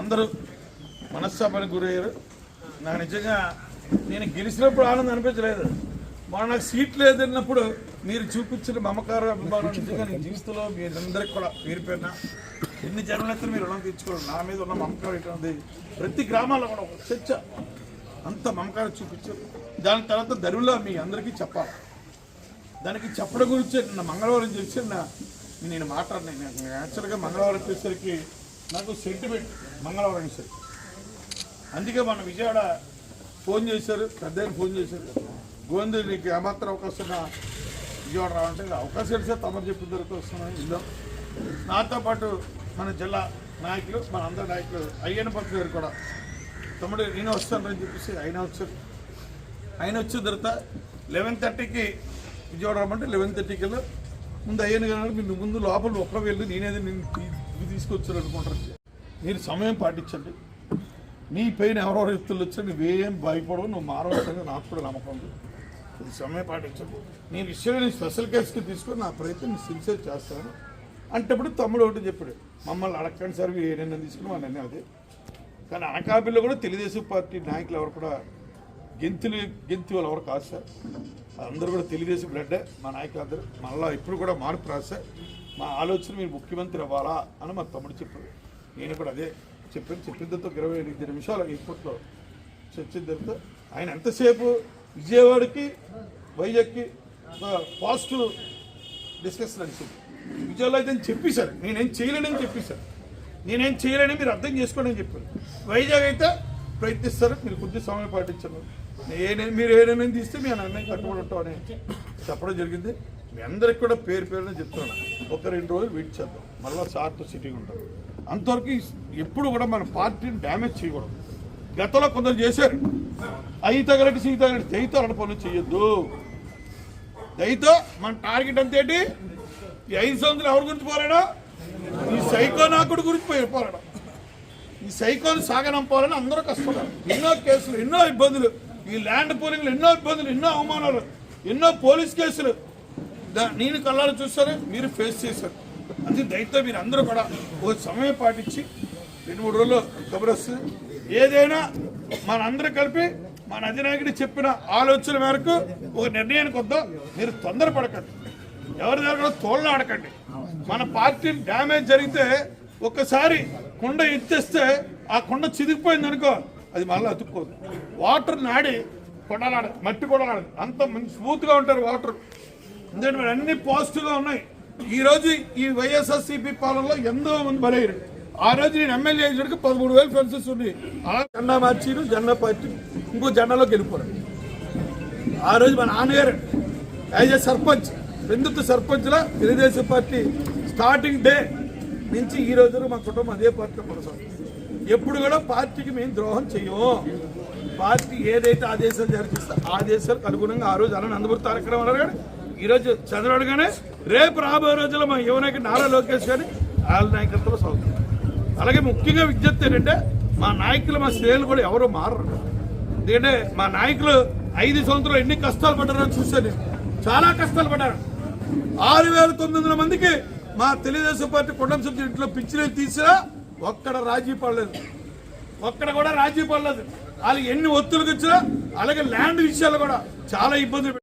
అందరూ మనస్తాపానికి గురయ్యారు. నాకు నిజంగా నేను గెలిచినప్పుడు ఆనందం అనిపించలేదు. మన నాకు సీట్ లేదన్నప్పుడు మీరు చూపించిన మమకార అభిమానం నిజంగా నేను జీవితంలో మీరందరికీ కూడా పేరు పేరున ఎన్ని అయితే మీరు రుణం తీర్చుకోవడం నా మీద ఉన్న మమకారం ఏంటంటే ప్రతి గ్రామాల్లో కూడా ఒక చర్చ. అంత మమకారం చూపించారు దాని తర్వాత దరువులో మీ అందరికీ చెప్పాలి. దానికి చెప్పడం గురించి నిన్న మంగళవారం చేసి నా నేను మాట్లాడినాను నాకు యాక్చువల్గా మంగళవారం వచ్చేసరికి నాకు సెంటిమెంట్ మంగళవారం వచ్చేసరికి అందుకే మన విజయవాడ ఫోన్ చేశారు పెద్ద ఫోన్ చేశారు. గోవిందు నీకు ఏమాత్రం అవకాశం విజయవాడ రావంటే అవకాశం ఇస్తే తమరు చెప్పిన తర్వాత వస్తున్నాను. ఇల్లు నాతో పాటు మన జిల్లా నాయకులు మన అందరి నాయకులు అయ్యన్న పంతులు గారు కూడా తమ్ముడు నేను వస్తానని చెప్పేసి ఆయన వచ్చారు. ఆయన వచ్చిన తర్వాత లెవెన్ థర్టీకి విజయవాడ రమ్మంటే లెవెన్ థర్టీకి వెళ్ళి ముందు అయ్యాను కానీ మీరు ముందు లోపల ఒక్క వెళ్ళి నేనేది నేను తీసుకొచ్చారు అనుకుంటారు. మీరు సమయం పాటించండి. నీ పైన ఎవరెవరు వ్యక్తులు వచ్చా నువ్వేం భయపడవు నువ్వు మారవచ్చని నాకు కూడా నమ్మకం ఉంది. ఇది సమయం పాటించండి. నీ విషయాన్ని నేను స్పెషల్ కేసుకి తీసుకొని నా ప్రయత్నం సిన్సియర్ చేస్తాను. అంటప్పుడు తమ్ముడు ఒకటి చెప్పాడు మమ్మల్ని అడగండి సార్ మీరు ఏ నిర్ణయం తీసుకుని మా నిర్ణయం అదే. కానీ అనకాపల్లిలో కూడా తెలుగుదేశం పార్టీ నాయకులు ఎవరు కూడా గెంతులు గెంతు వాళ్ళు ఎవరు కాదు సార్. అందరూ కూడా తెలుగుదేశం బ్లడ్డే మా నాయకులందరూ మళ్ళీ ఇప్పుడు కూడా మార్పు రాదు సార్. మా ఆలోచన మీరు ముఖ్యమంత్రి అవ్వాలా అని మా తమ్ముడు చెప్పాడు. నేను కూడా అదే చెప్పాను. చెప్పిందతో ఇరవై ఎనిమిది నిమిషాలు ఎయిర్పోర్ట్లో చర్చ తర్వాత ఆయన ఎంతసేపు విజయవాడకి వైజాగ్కి ఒక పాజిటివ్ డిస్కషన్ అనిసింది విజయవాడలో అయితే అని చెప్పేశారు నేనేం చేయలేనని చెప్పేశారు నేనేం చేయలేని మీరు అర్థం చేసుకోండి అని చెప్పారు. వైజాగ్ అయితే ప్రయత్నిస్తారు మీరు కొద్ది సమయం పాటించను నేనే మీరు ఏ నిర్ణయం తీస్తే మీ నిర్ణయం కట్టుబడి ఉంటాం చెప్పడం జరిగింది. మీ అందరికి కూడా పేరు పేరున చెప్తున్నాను ఒక రెండు రోజులు వెయిట్ చేద్దాం. మళ్ళీ సార్తో సిట్టింగ్ ఉంటాం. అంతవరకు ఎప్పుడు కూడా మన పార్టీని డ్యామేజ్ చేయకూడదు. గతంలో కొందరు చేశారు. అయి తగలటి సీ తగలటి దయతో అలాంటి పనులు చేయొద్దు. దయతో మన టార్గెట్ అంతేంటి? ఈ ఐదు సంవత్సరాలు ఎవరి గురించి పోరాడా ఈ సైకో నాకుడు గురించి పోయి పోరాడం ఈ సైకోని సాగనంపాలని అందరూ కష్టపడారు ఎన్నో కేసులు ఎన్నో ఇబ్బందులు. ఈ ల్యాండ్ పోలింగ్లు ఎన్నో ఇబ్బందులు ఎన్నో అవమానాలు ఎన్నో పోలీస్ కేసులు. దా- నేను కళ్ళాలు చూస్తారు మీరు ఫేస్ చేశారు. అది దయతో మీరు అందరూ కూడా ఓ సమయం పాటించి రెండు మూడు రోజులు కబురు ఏదైనా మనందరూ కలిపి మన అధినాయకుడు చెప్పిన ఆలోచన మేరకు ఒక నిర్ణయానికి వద్దాం. మీరు తొందరపడకండి. ఎవరి దగ్గర కూడా తోళ్ళు ఆడకండి. మన పార్టీని డ్యామేజ్ జరిగితే ఒక్కసారి కుండ ఎత్తేస్తే ఆ కుండ చిదిగిపోయింది అనుకో అది మళ్ళీ అతుక్కోదు. వాటర్ నాడి కొడలాడదు మట్టి కొడలాడదు. అంత మంచి స్మూత్గా ఉంటారు వాటర్ ఎందుకంటే మరి అన్ని పాజిటివ్గా ఉన్నాయి. ఈ రోజు ఈ వైఎస్ఆర్సీపీ పాలనలో ఎంతో మంది బలయ్యారు ఆ రోజు నేను ఎమ్మెల్యే అయ్యేటికి పదమూడు వేలు ఫెన్సెస్ ఉన్నాయి. అలా జెండా మార్చిరు జెండా పార్టీ. ఇంకో జెండాలో గెలిపోరు ఆ రోజు మా నాన్నగారు యాజ్ ఏ సర్పంచ్ పెందుతు సర్పంచ్ల? తెలుగుదేశం పార్టీ స్టార్టింగ్ డే నుంచి ఈ రోజు మా కుటుంబం అదే పార్టీలో కొనసాగుతుంది. ఎప్పుడు కూడా పార్టీకి మేము ద్రోహం చేయము పార్టీ ఏదైతే ఆదేశాలు జరిపిస్తే ఆదేశాలకు అనుగుణంగా ఆ రోజు అలా నందమూరి తారక రామారావు గారు ఈ రోజు చంద్రబాబు గానే రేపు రాబోయే రోజుల్లో మా యువనాయకుడు నారా లోకేష్ కానీ వాళ్ళ నాయకత్వంలో సాగుతుంది అలాగే ముఖ్యంగా విజ్ఞప్తి ఏంటంటే మా నాయకులు మా శ్రేణులు కూడా ఎవరు మారరు. ఎందుకంటే మా నాయకులు ఐదు సంవత్సరాలు ఎన్ని కష్టాలు పడ్డారో చూశాను చాలా కష్టాలు పడ్డారు. ఆరు వేల తొమ్మిది వందల మందికి మా తెలుగుదేశం పార్టీ కొండం సభ్యులు ఇంట్లో పిచ్చిన తీసినా ఒక్కడ రాజీ పడలేదు. ఒక్కడ కూడా రాజీ పడలేదు. వాళ్ళకి ఎన్ని ఒత్తులకు వచ్చినా అలాగే ల్యాండ్ విషయాలు కూడా చాలా ఇబ్బందులు